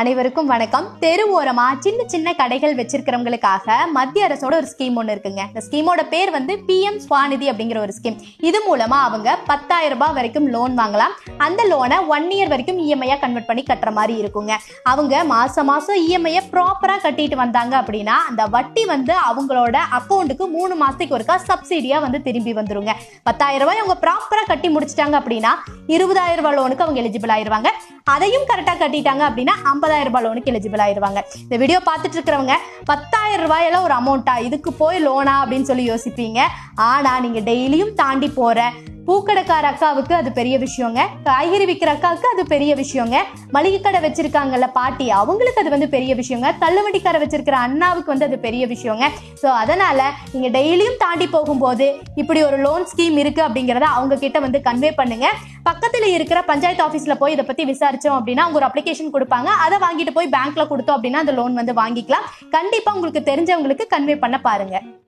அனைவருக்கும் வணக்கம். தெரு ஓரமா சின்ன சின்ன கடைகள் வச்சிருக்கிறவங்களுக்காக மத்திய அரசோட ஒரு ஸ்கீம் ஒன்று இருக்குங்க. இந்த ஸ்கீமோட பேர் வந்து பிஎம் ஸ்வாநிதி அப்படிங்கிற ஒரு ஸ்கீம் இது மூலமா அவங்க பத்தாயிரம் ரூபாய் வரைக்கும் லோன் வாங்கலாம். அந்த லோனை ஒன் இயர் வரைக்கும் இஎம்ஐயா கன்வெர்ட் பண்ணி கட்டுற மாதிரி இருக்குங்க. அவங்க மாசம் மாசம் இஎம்ஐயை ப்ராப்பரா கட்டிட்டு வந்தாங்க அப்படின்னா அந்த வட்டி வந்து அவங்களோட அக்கௌண்ட்டுக்கு மூணு மாசத்துக்கு ஒருக்கா சப்சிடியா வந்து திரும்பி வந்துருங்க. பத்தாயிரம் ரூபாய் அவங்க ப்ராப்பரா கட்டி முடிச்சிட்டாங்க அப்படின்னா இருபதாயிரம் ரூபாய் லோனுக்கு அவங்க எலிஜிபிள் ஆயிருவாங்க. அதையும் கரெக்டாக கட்டிட்டாங்க அப்படின்னா ஐம்பதாயிரம் ரூபாய் லோனுக்கு எலிஜிபிள் ஆயிடுவாங்க. இந்த வீடியோ பார்த்துட்டு இருக்கிறவங்க பத்தாயிரம் ரூபாயெல்லாம் ஒரு அமௌண்ட்டா இதுக்கு போய் லோனா அப்படின்னு சொல்லி யோசிப்பீங்க. ஆனா நீங்கள் டெய்லியும் தாண்டி போகிற பூக்கடைக்கார அக்காவுக்கு அது பெரிய விஷயங்க. காய்கறி விற்கிற அக்காவுக்கு அது பெரிய விஷயங்க. மளிகை கடை வச்சிருக்காங்கல்ல பாட்டி அவங்களுக்கு அது வந்து பெரிய விஷயங்க. தள்ளுவண்டி கடை வச்சிருக்கிற அண்ணாவுக்கு வந்து அது பெரிய விஷயங்க. ஸோ அதனால நீங்க டெய்லியும் தாண்டி போகும்போது இப்படி ஒரு லோன் ஸ்கீம் இருக்கு அப்படிங்கிறத அவங்க கிட்ட வந்து கன்வே பண்ணுங்க. பக்கத்தில் இருக்கிற பஞ்சாயத்து ஆஃபீஸில் போய் இதை பற்றி விசாரிச்சோம் அப்படின்னா அவங்க ஒரு அப்ளிகேஷன் கொடுப்பாங்க. அதை வாங்கிட்டு போய் பேங்க்ல கொடுத்தோம் அப்படின்னா அந்த லோன் வந்து வாங்கிக்கலாம். கண்டிப்பாக உங்களுக்கு தெரிஞ்சவங்களுக்கு கன்வே பண்ண பாருங்க.